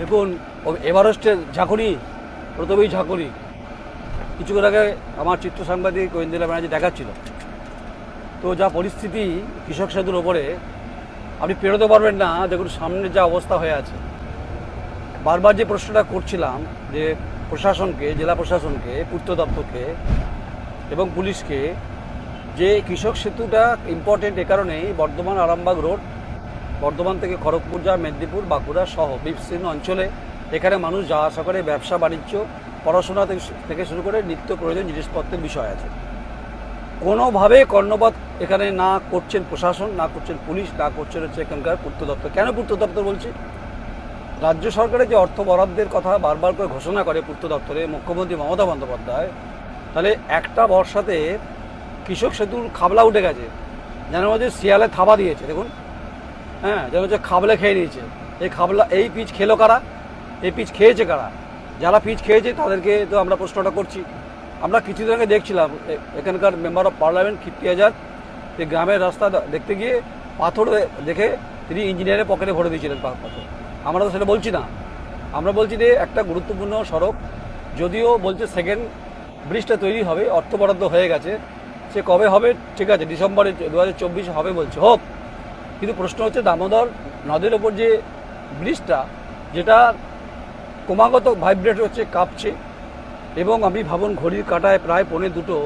দেখুন এভারেস্টের ঝাঁকুনি, প্রথমেই ঝাঁকুনি। কিছুক্ষণ আগে আমার চিত্র সাংবাদিক গোয়েন্দিলা ব্যানার্জি দেখাচ্ছিল। তো যা পরিস্থিতি কৃষক সেতুর ওপরে, আপনি পেরোতে পারবেন না, দেখুন সামনে যা অবস্থা হয়ে আছে। বারবার যে প্রশ্নটা করছিলাম যে প্রশাসনকে, জেলা প্রশাসনকে, পূর্ত দপ্তরকে এবং পুলিশকে, যে কৃষক সেতুটা ইম্পর্টেন্ট এ কারণেই বর্ধমান আরামবাগ রোড বর্ধমান থেকে খড়গপুর যা মেদিনীপুর, বাঁকুড়া সহ বিস্তীর্ণ অঞ্চলে এখানে মানুষ যাওয়া আসা করে, ব্যবসা, বাণিজ্য, পড়াশোনা থেকে শুরু করে নিত্য প্রয়োজন জিনিসপত্রের বিষয় আছে। কোনোভাবে কর্ণপাত এখানে না করছেন প্রশাসন, না করছেন পুলিশ, না করছেন হচ্ছে এখানকার পূর্ত দপ্তর। কেন পূর্ত দপ্তর বলছি? রাজ্য সরকারের যে অর্থ বরাদ্দের কথা বারবার করে ঘোষণা করে পূর্ত দপ্তরে মুখ্যমন্ত্রী মমতা বন্দ্যোপাধ্যায়, তাহলে একটা বর্ষাতে কৃষক সেতুর খাবলা উঠে গেছে। যেন হচ্ছে শিয়ালে থাবা দিয়েছে। দেখুন হ্যাঁ যেন হচ্ছে খাবলে খেয়ে নিয়েছে। এই খাবলা, এই পিচ খেলো কারা? এই পিচ খেয়েছে কারা? যারা পিচ খেয়েছে, তাদেরকে তো আমরা প্রশ্নটা করছি। আমরা কিছুদিন আগে দেখছিলাম এখানকার member of parliament Kirti Azad এই গ্রামের রাস্তা দেখতে গিয়ে পাথর দেখে তিনি ইঞ্জিনিয়ারের পকেটে ভরে দিয়েছিলেন পাথর। আমরা তো সেটা বলছি না। আমরা বলছি যে একটা গুরুত্বপূর্ণ সড়ক, যদিও বলছে সেকেন্ড ব্রিজটা তৈরি হবে, অর্থ বরাদ্দ হয়ে গেছে। সে কবে হবে? ঠিক আছে, ডিসেম্বরে দু হবে বলছে। হোক কিন্তু প্রশ্ন হচ্ছে দামোদর নদের ওপর যে ব্রিজটা, যেটা ক্রমাগত ভাইব্রেট হচ্ছে, কাঁপছে, এবং আমি ভাবুন ঘড়ির কাটায় প্রায় পৌনে দুটো,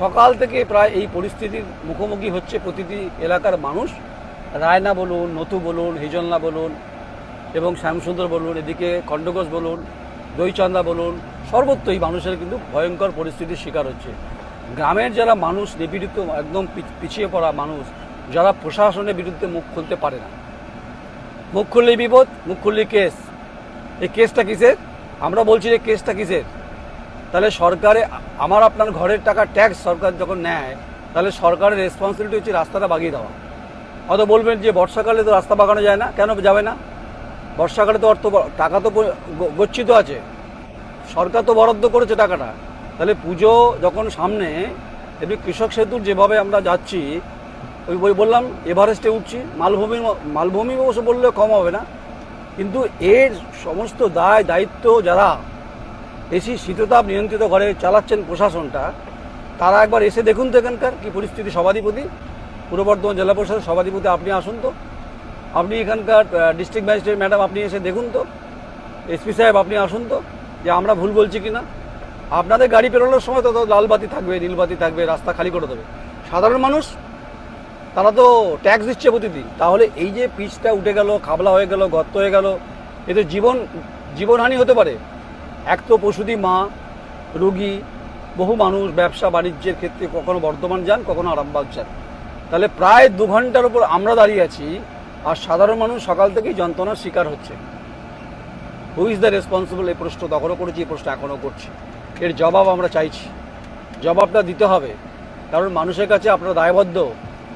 সকাল থেকে প্রায় এই পরিস্থিতির মুখোমুখি হচ্ছে প্রতিটি এলাকার মানুষ। রায়না বলুন, নতু বলুন, হিজলনা বলুন, এবং শ্যামসুন্দর বলুন, এদিকে খণ্ডঘোষ বলুন, দইচান্দা বলুন, সর্বত্রই মানুষের কিন্তু ভয়ঙ্কর পরিস্থিতির শিকার হচ্ছে। গ্রামের যারা মানুষ, নিপীড়িত, একদম পিছিয়ে পড়া মানুষ যারা প্রশাসনের বিরুদ্ধে মুখ খুলতে পারে না। মুখ খুললেই বিপদ, মুখ খুললেই কেস। এই কেসটা কিসের? আমরা বলছি যে কেসটা কিসের? তাহলে সরকারে, আমার আপনার ঘরের টাকা ট্যাক্স সরকার যখন নেয়, তাহলে সরকারের রেসপন্সিবিলিটি হচ্ছে রাস্তাটা বাগিয়ে দেওয়া। হয়তো বলবেন যে বর্ষাকালে তো রাস্তা বাগানো যায় না, কেন যাবে না? বর্ষাকালে তো অর্থ টাকা তো গচ্ছিত আছে। সরকার তো বরাদ্দ করেছে টাকাটা। তাহলে পুজো যখন সামনে, এমনি কৃষক সেতুর যেভাবে আমরা যাচ্ছি ওই বই বললাম, এভারেস্টে উঠছি, মালভূমির ম- মালভূমি অবশ্য বললে কম হবে না, কিন্তু এর সমস্ত দায়, দায়িত্ব যারা এসি শীততাপ নিয়ন্ত্রিত ঘরে চালাচ্ছেন প্রশাসনটা, তারা একবার এসে দেখুন তো এখানকার কী পরিস্থিতি, সভাধিপতি, পূর্ব বর্ধমান জেলা পরিষদের সভাধিপতি আপনি আসুন তো, আপনি এখানকার ডিস্ট্রিক্ট ম্যাজিস্ট্রেট ম্যাডাম আপনি এসে দেখুন তো এসপি সাহেব আপনি আসুন তো, যে আমরা ভুল বলছি কি না আপনাদের গাড়ি পেরোনোর সময় তো লাল বাতি থাকবে নীল বাতি থাকবে, রাস্তা খালি করে দেবে। সাধারণ মানুষ তারা তো ট্যাক্স দিচ্ছে প্রতিদিন। তাহলে এই যে পিচটা উঠে গেল, খাবলা হয়ে গেল, গর্ত হয়ে গেল এতে জীবন, জীবনহানি হতে পারে। এক তো পশুদি মা, রুগী, বহু মানুষ ব্যবসা বাণিজ্যের ক্ষেত্রে কখনো বর্ধমান যান, কখনো আরামবাগ যান। তাহলে প্রায় দু ঘণ্টার উপর আমরা দাঁড়িয়ে আছি, আর সাধারণ মানুষ সকাল থেকেই যন্ত্রণার শিকার হচ্ছে। হু ইজ দ্য রেসপন্সিবল এই প্রশ্ন তখনও করেছি, এই প্রশ্ন এখনও করছি। এর জবাব আমরা চাইছি। জবাবটা দিতে হবে। কারণ মানুষের কাছে আপনারা দায়বদ্ধ।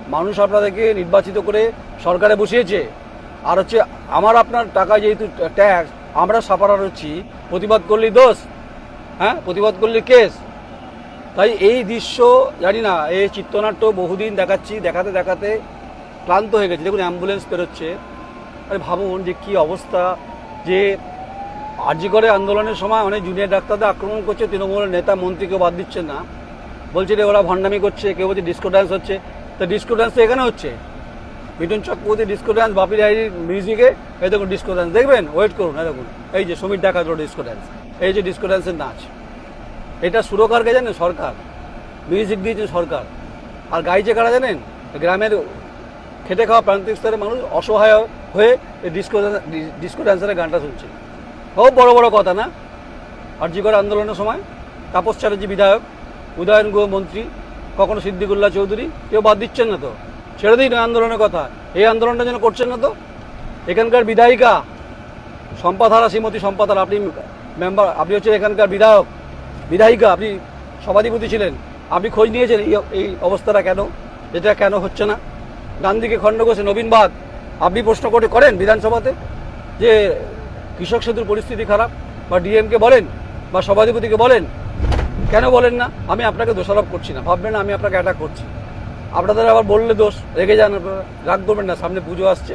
মানুষ আপনাদেরকে নির্বাচিত করে সরকারে বসিয়েছে। আর হচ্ছে আমার আপনার টাকা যেহেতু ট্যাক্স আমরা সাপারার হচ্ছি। প্রতিবাদ করলেই দোষ। হ্যাঁ? প্রতিবাদ করলে কেস। তাই এই দৃশ্য, জানি না, এই চিত্রনাট্য বহুদিন দেখাচ্ছি, দেখাতে দেখাতে ক্লান্ত হয়ে গেছে। দেখুন অ্যাম্বুলেন্স বেরোচ্ছে। আরে ভাবুন যে কী অবস্থা, যে আরজি করে আন্দোলনের সময় অনেক জুনিয়র ডাক্তারদের আক্রমণ করছে, তৃণমূলের নেতা মন্ত্রী কেউ বাদ দিচ্ছে না। বলছে যে ওরা ভণ্ডামি করছে, কেউ বলছে ডিস্কো ডান্স হচ্ছে। তো ডিস্কো ডান্স এখানে হচ্ছে। মিঠুন চক্রবর্তী ডিস্কো ডান্স বাপি ডায়েরির মিউজিকে এই দেখুন ডিস্কো ডান্স দেখবেন? ওয়েট করুন, এই দেখুন। এই যে সমীর দেখা ডিস্কো ডান্স এই যে ডিস্কো ডান্সের নাচ। এটা সুরকারকে জানেন? সরকার। মিউজিক দিয়েছে সরকার। আর গাইছে কারা জানেন? গ্রামের খেটে খাওয়া প্রান্তিক স্তরের মানুষ অসহায় হয়ে ডিস্কো ডিস্কো ডান্সারের গানটা শুনছে। খুব বড় বড় কথা না? আর্যিকর আন্দোলনের সময় তাপস চ্যাটার্জি বিধায়ক, উদয়ন গুহ মন্ত্রী কখনো সিদ্দিকুল্লাহ চৌধুরী? কেউ বাদ দিচ্ছেন না তো। ছেড়ে দিন আন্দোলনের কথা। এই আন্দোলনটা যেন করছেন না তো। এখানকার বিধায়িকা সম্পাধারা শ্রীমতী সম্পাধারা আপনি মেম্বার আপনি হচ্ছেন এখানকার বিধায়ক, বিধায়িকা, আপনি সভাধিপতি ছিলেন। আপনি খোঁজ নিয়েছেন এই এই অবস্থাটা কেন? এটা কেন হচ্ছে না? গান্ধীকে খণ্ড ঘোষে নবীনবাদ আপনি প্রশ্ন করে করেন বিধানসভাতে যে কৃষক সেতুর পরিস্থিতি খারাপ, বা ডিএমকে বলেন, বা সভাধিপতিকে বলেন কেন বলেন না? আমি আপনাকে দোষারোপ করছি না। ভাববেন আমি আপনাকে অ্যাটাক করছি। আপনাদের আবার বললে দোষ। রেগে যান আপনারা। রাগ করবেন না, সামনে পুজো আসছে।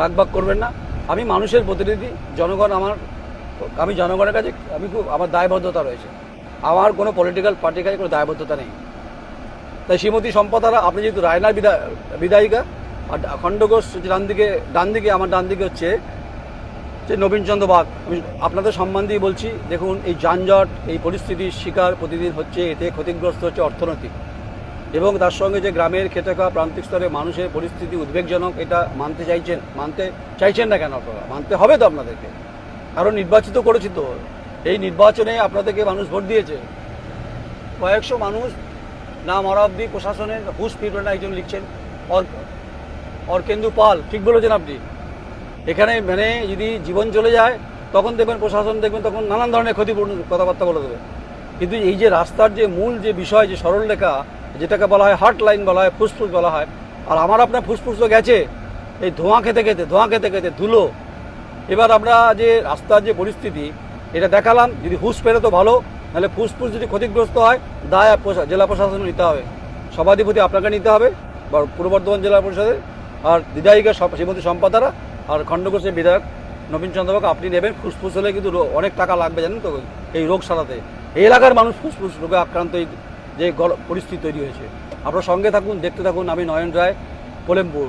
রাগ বাগ করবেন না। আমি মানুষের প্রতিনিধি, জনগণ আমার আমি জনগণের কাছে আমি খুব আমার দায়বদ্ধতা রয়েছে। আমার কোনো পলিটিক্যাল পার্টির কাছে কোনো দায়বদ্ধতা নেই। তাই শ্রীমতী সম্পদারা, আপনি যেহেতু রায়নার বিদা বিধায়িকা, আর খণ্ডঘোষ ডান দিকে ডান দিকে আমার ডান দিকে হচ্ছে যে নবীনচন্দ্র বাগ আমি আপনাদের সম্মান দিয়ে বলছি, দেখুন, এই যানজট, এই পরিস্থিতির শিকার প্রতিদিন হচ্ছে, এতে ক্ষতিগ্রস্ত হচ্ছে অর্থনৈতিক। এবং তার সঙ্গে যে গ্রামের খেটে খাওয়া প্রান্তিক স্তরে মানুষের পরিস্থিতি উদ্বেগজনক, এটা মানতে চাইছেন মানতে চাইছেন না কেন আপনারা? মানতে হবে তো আপনাদেরকে। কারণ নির্বাচিত করেছি তো। এই নির্বাচনে আপনাদেরকে মানুষ ভোট দিয়েছে। কয়েকশো মানুষ না মরা প্রশাসনের হুশ ফিরবে না, একজন লিখছেন। অর, অর্কেন্দু পাল, ঠিক বলেছেন আপনি। এখানে মানে যদি জীবন চলে যায়, তখন দেখবেন প্রশাসন দেখবেন তখন নানান ধরনের ক্ষতিপূর্ণ কথাবার্তা বলে দেবে। কিন্তু এই যে রাস্তার যে মূল যে বিষয়, যে সরলরেখা যেটাকে বলা হয় হার্ট লাইন বলা হয় ফুসফুস বলা হয়, আর আমার আপনার ফুসফুস তো গেছে, এই ধোঁয়া খেতে খেতে, ধোঁয়া খেতে খেতে ধুলো। এবার আমরা যে রাস্তার যে পরিস্থিতি, এটা দেখালাম, যদি হুশ পেরে তো ভালো, নাহলে ফুসফুস যদি ক্ষতিগ্রস্ত হয়, দায় জেলা প্রশাসনে নিতে হবে। সভাধিপতি আপনাকে নিতে হবে, বা পূর্ব বর্ধমান জেলা পরিষদের, আর বিধায়িকা শ্রীমতী সম্পাদারা আর খণ্ডঘোষের বিধায়ক নবীন চন্দ্রবাবু আপনি নেবেন, ফুসফুস হলে কিন্তু অনেক টাকা লাগবে, জানেন তো? এই রোগ সারাতে। এই এলাকার মানুষ ফুসফুস রোগে আক্রান্ত যে পরিস্থিতি তৈরি হয়েছে। আপনার সঙ্গে থাকুন, দেখতে থাকুন, আমি নয়ন রায় কোলেমপুর।